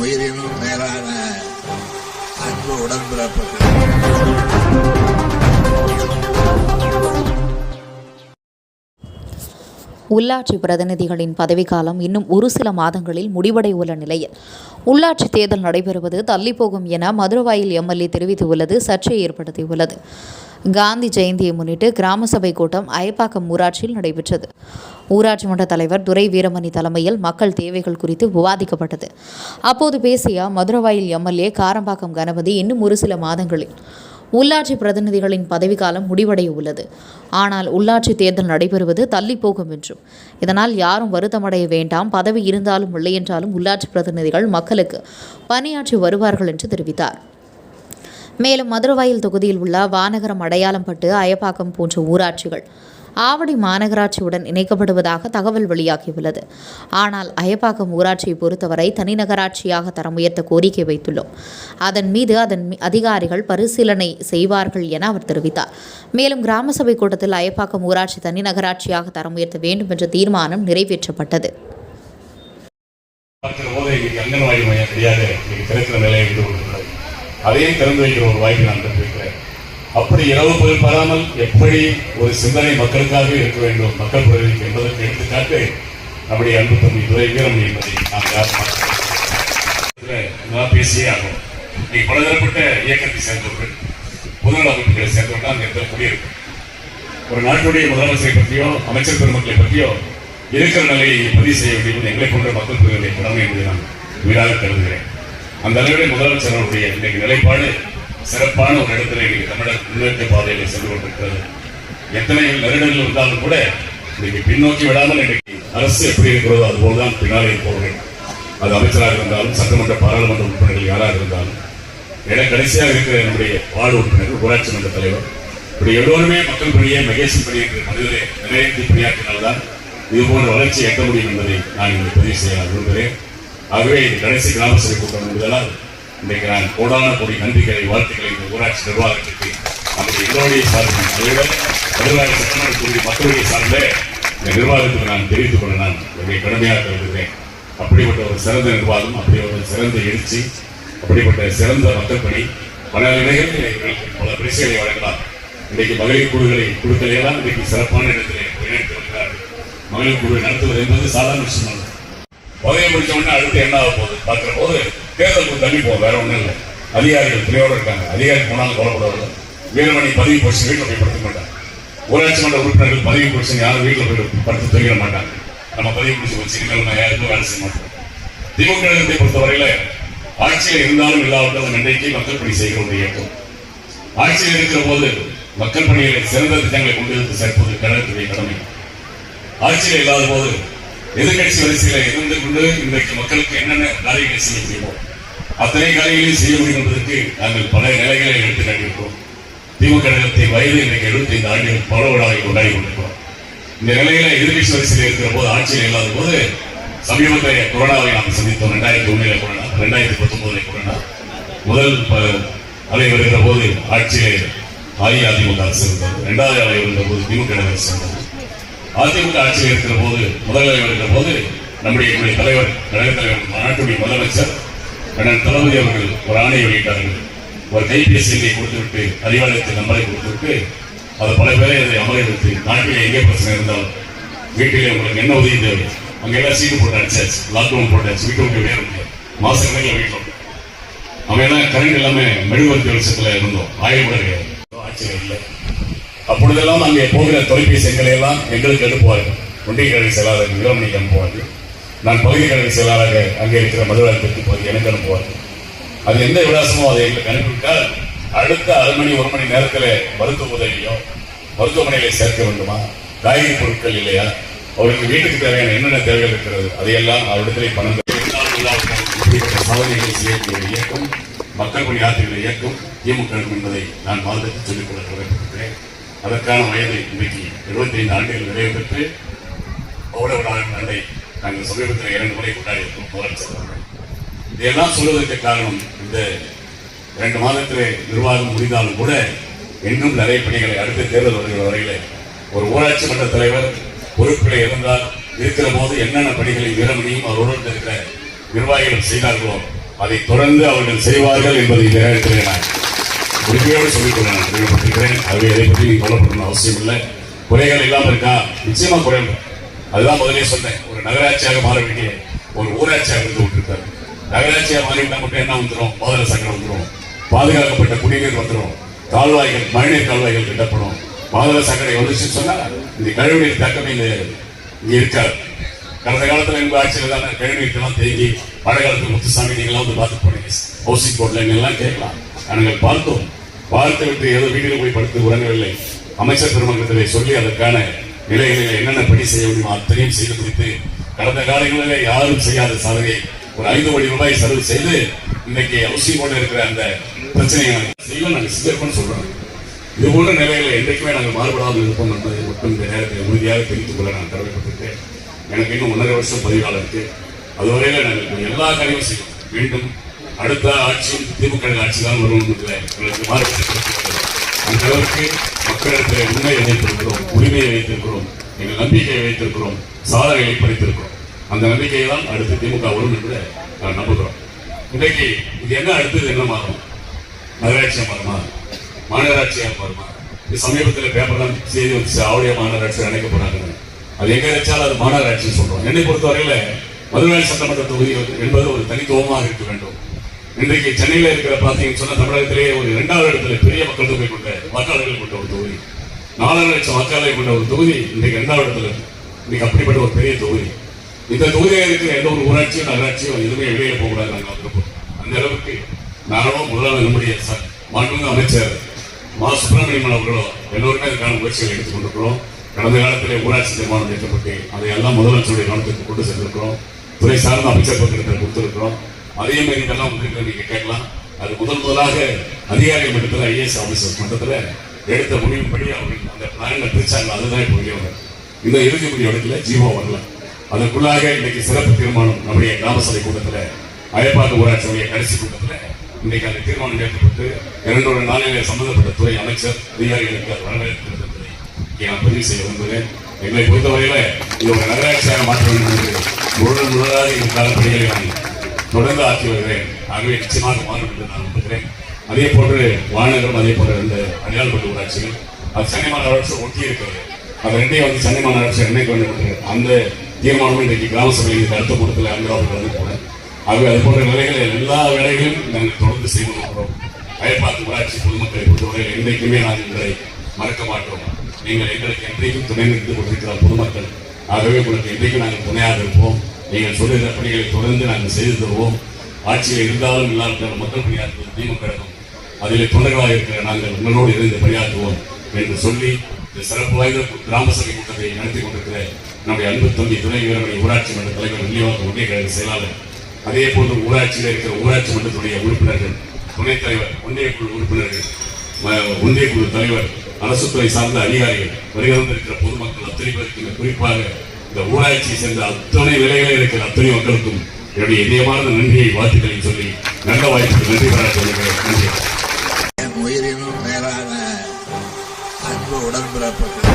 உயிரினும் மேலான அன்பு உடன்பிறப்புகள். உள்ளாட்சி பிரதிநிதிகளின் பதவிக்காலம் இன்னும் ஒரு சில மாதங்களில் முடிவடையுள்ள நிலையில். உள்ளாட்சி தேர்தல் நடைபெறுவது தள்ளிப்போகும் என மதுரவாயில் எம்எல்ஏ தெரிவித்துள்ளது சர்ச்சையை ஏற்படுத்தியுள்ளது. காந்தி ஜெயந்தியை முன்னிட்டு கிராம சபை கூட்டம் அயப்பாக்கம் ஊராட்சியில் நடைபெற்றது. ஊராட்சி மன்ற தலைவர் துரை வீரமணி தலைமையில் மக்கள் தேவைகள் குறித்து விவாதிக்கப்பட்டது. அப்போது பேசிய மதுரவாயில் எம்எல்ஏ காரம்பாக்கம் கணபதி இன்னும் ஒரு சில மாதங்களில் உள்ளாட்சி பிரதிநிதிகளின் பதவிக்காலம் முடிவடைய உள்ளது. ஆனால் உள்ளாட்சி தேர்தல் நடைபெறுவது தள்ளி போகும் என்றும் இதனால் யாரும் வருத்தமடைய வேண்டாம் பதவி இருந்தாலும் இல்லை என்றாலும் உள்ளாட்சி பிரதிநிதிகள் மக்களுக்கு பணியாற்றி வருவார்கள் என்று தெரிவித்தார். மேலும் மதுரவாயில் தொகுதியில் உள்ள வானகரம் அடையாளம்பட்டு அயப்பாக்கம் போன்ற ஊராட்சிகள் ஆவடி மாநகராட்சியுடன் இணைக்கப்படுவதாக தகவல் வெளியாகியுள்ளது. ஆனால் அயப்பாக்கம் ஊராட்சியை பொறுத்தவரை தனிநகராட்சியாக தரம் உயர்த்த கோரிக்கை வைத்துள்ளோம். அதன் மீது அதன் அதிகாரிகள் பரிசீலனை செய்வார்கள் என அவர் தெரிவித்தார். மேலும் கிராம சபை கூட்டத்தில் அயப்பாக்கம் ஊராட்சி தனிநகராட்சியாக தரம் உயர்த்த வேண்டும் என்ற தீர்மானம் நிறைவேற்றப்பட்டது. அங்கன்வாடி மையம் கிடையாது. அதையும் திறந்து வைக்கிற ஒரு வாய்ப்பு நான் பெற்றிருக்கிறேன் அப்படி இரவு பகல் பாராமல் எப்படி ஒரு சிந்தனை மக்களுக்காக இருக்க வேண்டும் மக்கள் பிரதிநிதிக்கு என்பதற்கு எடுத்துக்காட்டு நம்முடைய அன்பு தம்பி துறை வீரமணி என்பதை நாம் யாரும் பேசியே ஆகும் இன்னைக்கு பலதரப்பட்ட இயக்கத்தை சேர்ந்தவர்கள் பொதுநல அமைப்புகளை சேர்ந்தவர்கள் அந்த இடத்துல குடியிருக்கும் ஒரு நாட்டுடைய முதலமைச்சரை பற்றியோ அமைச்சர் பெருமக்களை பற்றியோ இருக்கிற நிலையை பதிவு செய்ய வேண்டியது எங்களை போன்ற மக்கள் பிரிவுடைய கடமை என்பதை நான் வீடாக கருதுகிறேன். அந்த அளவிலே முதலமைச்சர் அவருடைய இன்றைக்கு நிலைப்பாடு சிறப்பான ஒரு இடத்துல இன்னைக்கு தமிழக முன்னேற்ற பாதையில் சென்று கொண்டிருக்கிறது. எத்தனை நெருடல்கள் இருந்தாலும் கூட இன்னைக்கு பின்னோக்கி விடாமல் இன்னைக்கு அரசு எப்படி இருக்கிறதோ அதுபோல்தான் பின்னாலே போகிறேன் அது அமைச்சராக இருந்தாலும் சட்டமன்ற பாராளுமன்ற உறுப்பினர்கள் யாராக இருந்தாலும். என கடைசியாக இருக்கிற என்னுடைய வார்டு உறுப்பினர் ஊராட்சி மன்ற தலைவர். இப்படி எல்லோருமே மக்கள் பணியை மகேசன் பணி மனிதரை நிறைவேற்றி பணியாற்றினால்தான் இது போன்ற வளர்ச்சியை எட்ட முடியும் என்பதை நான் இங்கே பதிவு செய்ய விரும்புகிறேன். ஆகவே இது கடைசி கிராம சபை கூட்டம் என்பதால் இன்றைக்கு நான் கோடான கோடி நன்றிகளை வாழ்த்துக்களை இந்த ஊராட்சி நிர்வாகத்திற்கு நம்முடைய எங்களுடைய சார்பில் தலைவர் மதுராக சட்டமன்ற தொகுதி மக்களுடைய சார்பில் இந்த நிர்வாகத்துக்கு நான் தெரிவித்துக் கொள்ள நான் என்னுடைய கடமையாக கருதுகிறேன். அப்படிப்பட்ட ஒரு சிறந்த நிர்வாகம் அப்படி ஒரு சிறந்த எழுச்சி அப்படிப்பட்ட சிறந்த மக்கள் பணி பல நிலைகளில் பல பரிசுகளை வழங்கலாம். இன்றைக்கு மகளிர் குழுக்களை குழுக்களையெல்லாம் இன்றைக்கு சிறப்பான இடத்திலே இணைத்து வருகிறார்கள். மகளிர் குழு நடத்துவது என்பது சாதாரண விஷயம் பதவி முடிச்ச உடனே அடுத்து என்ன ஆக போகுது? பார்க்குற போது தேர்தலுக்கு தள்ளி போகும் வேற ஒன்றும் இல்லை. அதிகாரிகள் துறையோடு இருக்காங்க. அதிகாரி போனாலும் கொல்லப்படுவார்கள். வீரமணி பதவி போச்சு வீட்டில் போய் படுத்த மாட்டாங்க ஊராட்சி மன்ற உறுப்பினர்கள் பதவி போச்சு யாரும் வீட்டில் போய் படுத்து தூங்கிட மாட்டாங்க. நம்ம பதவி முடிச்சு வச்சு நம்ம யாருக்கும் வேலை செய்ய மாட்டோம். திமுக கழகத்தை பொறுத்தவரையில ஆட்சியில் இருந்தாலும் இல்லாவிட்டாலும் இன்றைக்கு மக்கள் பணி செய்கிற ஒரு இயக்கம். ஆட்சியில் இருக்கிற போது மக்கள் பணிகளை சிறந்த திட்டங்களை கொண்டு வந்து சேர்ப்பது கழகத்துடைய கடமை. ஆட்சியில் இல்லாத போது எதிர்கட்சி வரிசையில இருந்து கொண்டு இன்றைக்கு மக்களுக்கு என்னென்ன காரியங்களை செய்ய முடியுமோ அத்தனை காரியங்களையும் செய்ய முடியும் என்பதற்கு நாங்கள் பல நிலைகளை எடுத்து காட்டியிருக்கிறோம். திமுக கழகத்தின் வயது இன்றைக்கு எழுபத்தைந்து ஆண்டுகள் பல விழாவை கொண்டாடி கொண்டிருக்கிறோம். இந்த நிலையில எதிர்கட்சி வரிசையில் இருக்கிற போது ஆட்சியில் இல்லாத போது சமீபத்தில் கொரோனாவை நாம் சந்தித்தோம். ரெண்டாயிரத்தி ஒன்றில் கொரோனா ரெண்டாயிரத்தி பத்தொன்பதுல கொரோனா. முதல் ப- அலை வருகிற போது ஆட்சியில் அஇஅதிமுக அரசு இருந்தது. இரண்டாவது அலை வருகிற போது திமுக அரசு இருந்தது. அதிமுக ஆட்சியில் இருக்கிற போது முதல் இருக்கிற போது நம்முடைய எங்களுடைய தலைவர் கழகத் தலைவர் நாட்டுடைய முதலமைச்சர் அண்ணன் தளபதி அவர்கள் ஒரு ஆணையை வெளியிட்டார்கள். ஒரு கைபேசி எண்ணை கொடுத்துவிட்டு அறிவாலயத்தில் நம்பரை கொடுத்துவிட்டு அது பல பேரை அதை அமர நாட்டில் எங்கே பிரச்சனை இருந்தாலும் வீட்டிலே உங்களுக்கு என்ன உதவி தேவை? அங்கே எல்லாம் சீட்டு போட்டு அடிச்சாச்சு லாக்டவுன் போட்டாச்சு வீட்டு விட்டு வேற முடியாது கணக்கில் வீட்டில் அவன் எல்லாம் கரண்ட் எல்லாமே மெழுகுவர்த்தி வெளிச்சத்துல இருந்தோம். ஆயுள் கிடையாது. அப்பொழுதெல்லாம் அங்கே போகிற தொலைபேசி எங்களை எல்லாம் எங்களுக்கு அனுப்புவார்கள் ஒன்றிய கழக செயலாளர் வீரமணிக்கு அனுப்புவார்கள் நான் பகுதி கழக செயலாளராக அங்கே இருக்கிற மதுரை தெற்கு எனக்கு அனுப்புவார்கள் அது எந்த விலாசமோ அதை எங்களுக்கு அனுப்பிவிட்டால் அடுத்த அரை மணி ஒரு மணி நேரத்தில் மருத்துவ உதவியோ மருத்துவமனையில சேர்க்க வேண்டுமா? காய்கறி பொருட்கள் இல்லையா? அவருக்கு வீட்டுக்கு தேவையான என்னென்ன தேவைகள் இருக்கிறது? அதையெல்லாம் அவரிடத்திலே பணம் இப்படிப்பட்ட சாதனைகளை செய்யக்கூடிய இயக்கம் மக்கள் பணி ஆற்றுகிற இயக்கம் திமுக என்பதை நான் வாழ்ந்துட்டு சொல்லிக் கொள்ள அதற்கான வயதை இன்றைக்கு 75 ஆண்டுகள் நிறைவு பெற்று பௌட விழா நாங்கள் சமீபத்தில் இரண்டு முறை கொண்டாடி இருக்கோம் முதலமைச்சர் அவர்கள். இதையெல்லாம் சொல்வதற்கு காரணம் இந்த இரண்டு மாதத்திலே நிர்வாகம் முடிந்தாலும் கூட இன்னும் நிறைய பணிகளை அடுத்த தேர்தல் வருகிற வரையிலே ஒரு ஊராட்சி மன்ற தலைவர் பொறுப்பிலே இருந்தால் இருக்கிற போது என்னென்ன பணிகளை வீரமணியும் அவருடன் இருக்கிற நிர்வாகிகள் செய்தார்களோ அதை தொடர்ந்து அவர்கள் செய்வார்கள் என்பதை இந்த நேரத்தில் உறுதியோடு சொல்லிக் கொள்ள நான் தெரியப்பட்டிருக்கிறேன் ஆகவே இதை பற்றி கவலைப்படணும் அவசியம் இல்லை. குறைகள் இல்லாமல் இருக்கா? நிச்சயமா குறைகள். அதுதான் முதலே சொன்னேன். ஒரு நகராட்சியாக மாற வேண்டிய ஒரு ஊராட்சியாக இருந்து விட்டுருக்காரு நகராட்சியாக மாறிவிட்டா மட்டும் என்ன வந்துடும் மோதல சங்கடம் வந்துடும் பாதுகாக்கப்பட்ட குடிநீர் வந்துடும் கால்வாய்கள் மழைநீர் கால்வாய்கள் கட்டப்படும். மோதல சங்கடை வந்துச்சுன்னு சொன்னால் இந்த கழிவுநீர் தாக்கமே இந்த இருக்காது. கடந்த காலத்துல எங்க ஆட்சியில் தானே கழிவுநீர்க்கெல்லாம் தேங்கி மழை காலத்துல முத்துசாமி நீங்களாம் வந்து பார்த்து போனீங்க. ஹவுசிங் போர்ட்ல எல்லாம் கேட்கலாம். நாங்கள் பார்த்தோம். பார்த்து விட்டு ஏதோ வீட்டில் போய் படுத்து உறங்கவில்லை. அமைச்சர் பெருமக்களத்திலே சொல்லி அதற்கான நிலைகளில் என்னென்ன பணி செய்ய முடியுமோ அத்தனையும் செய்து முடித்து கடந்த காலங்களிலே யாரும் செய்யாத சாதனை ஒரு ஐந்து கோடி ரூபாய் செலவு செய்து இன்னைக்கு ஹவுசிங் போர்டில் இருக்கிற அந்த பிரச்சனையை நாங்கள் செஞ்சிருக்கோம்னு சொல்றோம். இது போன்ற நிலையில என்றைக்குமே நாங்கள் மாறுபடாமல் இருப்போம் என்பதை மட்டும் இந்த நேரத்தில் உறுதியாக தெரிந்து கொள்ள நான் கடமைப்பட்டிருக்கேன் எனக்கு இன்னும் ஒன்றரை வருஷம் பதிவாளர் இருக்கு. அதுவரையில நாங்கள் எல்லா காரியமும் செய்யும் மீண்டும் அடுத்த ஆட்சியும் திமுக ஆட்சி தான் வரும் எங்களுக்கு மாறுபட்டு அந்த அளவுக்கு மக்களிடத்தில் உண்மையை வைத்திருக்கிறோம் உரிமையை வைத்திருக்கிறோம் எங்கள் நம்பிக்கையை வைத்திருக்கிறோம் சாதனைகளை படைத்திருக்கிறோம். அந்த நம்பிக்கையை தான் அடுத்து திமுக வரும் என்று நான் நம்புகிறோம். இன்றைக்கு இது என்ன அடுத்தது என்ன மாறும்? நகராட்சியாக மாறுமா? மாநகராட்சியாக மாறுமா? இது சமீபத்தில் பேப்பர்லாம் செய்தி வந்து ஆவடிய மாநகராட்சி அணைக்க போறாங்க அது எங்க நினைச்சாலும் அது மாநகராட்சின்னு சொல்றோம். என்னை பொறுத்தவரையில மதுரை சட்டமன்ற தொகுதி என்பது ஒரு தனித்துவமாக இருக்க வேண்டும். இன்றைக்கு சென்னையில் இருக்கிற பார்த்தீங்கன்னு சொன்னால் தமிழகத்திலேயே ஒரு இரண்டாவது இடத்துல பெரிய மக்கள் தொகை கொண்ட வாக்காளர்கள் கொண்ட ஒரு தொகுதி. நாலரை லட்சம் வாக்காளர்கள் கொண்ட ஒரு தொகுதி இன்றைக்கு இரண்டாவது இடத்துல இன்னைக்கு அப்படிப்பட்ட ஒரு பெரிய தொகுதி. இந்த தொகுதியில் இருக்கிற எந்த ஒரு ஊராட்சியும் நகராட்சியும் எதுவுமே வெளியே போகக்கூடாது நாங்கள் வந்திருப்போம் அந்த அளவுக்கு நானும் முதலாவது நம்முடைய மாண்புமிகு அமைச்சர் மா சுப்பிரமணியன் அவர்களோ எல்லோருமே அதுக்கான முயற்சிகள் எடுத்துக் கொண்டிருக்கிறோம். கடந்த காலத்திலே ஊராட்சி நிர்மாணம் ஏற்றப்பட்டு அதையெல்லாம் முதலமைச்சருடைய கவனத்துக்கு கொண்டு சென்றிருக்கிறோம். துறை சார்ந்த அமைச்சர் பத்திரத்தில் கொடுத்திருக்கிறோம். அதே மாதிரி இதெல்லாம் உங்களுக்கு நீங்கள் கேட்கலாம். அது முதல் முதலாக அதிகாரி மட்டத்தில் ஐஏஎஸ் ஆஃபீஸர் மட்டத்தில் எடுத்த முடிவுப்படி அவர்கள் அந்த பிளான்ல பிரிச்சாங்க. அதுதான் இப்போ வெளியே வரும் இந்த இறுதி முடிவு இடத்துல ஜீவோ வரல. அதற்குள்ளாக இன்னைக்கு சிறப்பு தீர்மானம் நம்முடைய கிராம சபை கூட்டத்தில் அயப்பாக்க ஊராட்சியுடைய கடைசி கூட்டத்தில் இன்னைக்கு அந்த தீர்மானம் ஏற்பட்டு இரண்டொரு நாளிலே சம்பந்தப்பட்ட துறை அமைச்சர் அதிகாரிகளுக்கு வரவேற்பு நான் பதிவு செய்ய விரும்புகிறேன். எங்களை பொறுத்தவரையில இது ஒரு நகராட்சியாக மாற்ற வேண்டும் என்று முழு முழுதாக இதற்கான பணிகளை நான் தொடர்ந்து ஆற்றி வருகிறேன். ஆகவே நிச்சயமாக மாறும் என்று நான் நம்புகிறேன். அதே போன்று வானகரம் அதே போன்ற ரெண்டு அடையாளப்பட்ட ஊராட்சிகள் அது சென்னை மாநகராட்சி ஒட்டி இருக்கிறது. அது ரெண்டையும் வந்து சென்னை மாநகராட்சி என்ன கொண்டு என்று அந்த தீர்மானமும் இன்றைக்கு கிராம சபையில் கருத்து கூட்டத்தில் அங்கராவில் வந்து கூட ஆகவே அது போன்ற நிலைகளில் எல்லா வேலைகளையும் நாங்கள் தொடர்ந்து செய்து வருகிறோம் அயப்பாத்து ஊராட்சி பொதுமக்களை பொறுத்தவரையில் என்றைக்குமே நாங்கள் உங்களை மறக்க மாட்டோம். நீங்கள் எங்களுக்கு என்றைக்கும் துணை நின்று கொண்டிருக்கிறார் பொதுமக்கள். ஆகவே உங்களுக்கு என்றைக்கும் நாங்கள் துணையாக இருப்போம். நீங்கள் சொல்லுகிற பணிகளை தொடர்ந்து நாங்கள் செய்து தருவோம். ஆட்சியில் இருந்தாலும் இல்லாவிட்டாலும் மக்கள் பணியாற்றுவது திமுக கழகம். அதிலே தொண்டர்களாக இருக்கிற நாங்கள் உங்களோடு இருந்து பணியாற்றுவோம் என்று சொல்லி இந்த சிறப்பு வாய்ந்த கிராம சபை கூட்டத்தை நடத்தி கொண்டிருக்கிற நம்முடைய அன்பு தம்பி துணை வீரமணி ஊராட்சி மன்ற தலைவர் வில்லிவாக்கம் ஒன்றிய கழக செயலாளர். அதே போன்று ஊராட்சியில் இருக்கிற ஊராட்சி மன்றத்துடைய உறுப்பினர்கள் துணைத் தலைவர் ஒன்றிய குழு உறுப்பினர்கள் ஒன்றிய குழு தலைவர் அரசுத்துறை சார்ந்த அதிகாரிகள் வருகை வந்திருக்கிற பொதுமக்கள் அத்தனை பேருக்கும் குறிப்பாக இந்த ஊராட்சியை சேர்ந்த அத்தனை வேலைகளில் இருக்கிற அத்தனை மக்களுக்கும் என்னுடைய இதயமான நன்றியை வாழ்த்துக்களை சொல்லி நல்ல வாய்ப்பு நன்றி பெற சொல்லுங்கள் நன்றி. உயிரினும் மேலான அன்பு உடன்பிறப்புகள்